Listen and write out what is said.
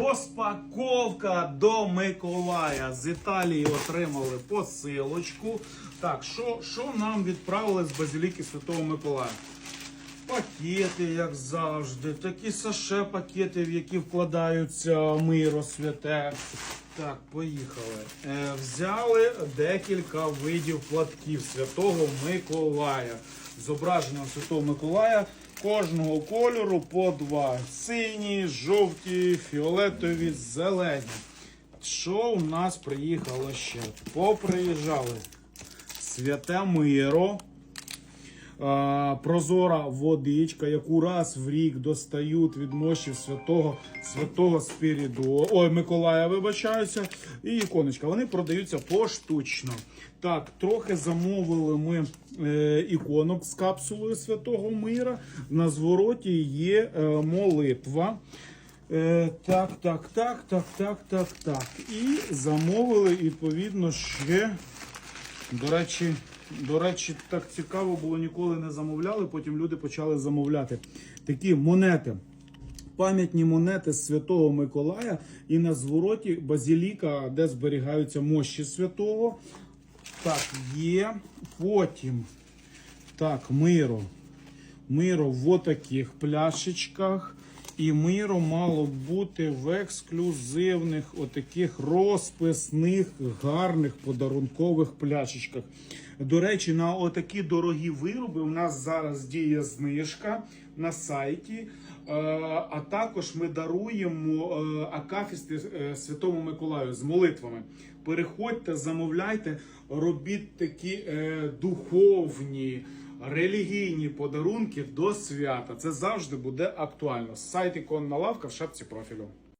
Розпаковка до Миколая. З Італії отримали посилочку. Так, що, що нам відправили з базиліки Святого Миколая? Пакети, як завжди, такі саше пакети, в які вкладаються миро святе. Так, поїхали. Е, взяли декілька видів платків Святого Миколая. З зображенням Святого Миколая кожного кольору по два: сині, жовті, фіолетові, зелені. Що у нас приїхало ще? Поприїжджали святе миро. Прозора водичка, яку раз в рік достають від мощів святого святого Спірідо. Ой, Миколая, вибачаюся. І іконочка. Вони продаються поштучно. Так, трохи замовили ми е, іконок з капсулою святого мира. На звороті є е, молитва. Е, так, так, так, так, так, так, так. І замовили відповідно ще. До речі, до речі, так цікаво було, ніколи не замовляли. Потім люди почали замовляти такі монети. Пам'ятні монети з Святого Миколая і на звороті базіліка, де зберігаються мощі святого. Так, є. Потім. Так, миро. Миро в отаких пляшечках. І миро мало бути в ексклюзивних, отаких розписних, гарних подарункових пляшечках. До речі, на отакі дорогі вироби у нас зараз діє знижка на сайті. Е, А також ми даруємо е, акафісти е, Святому Миколаю з молитвами. Переходьте, замовляйте, робіть такі духовні релігійні подарунки до свята. Це завжди буде актуально. Сайт іконна лавка в шапці профілю.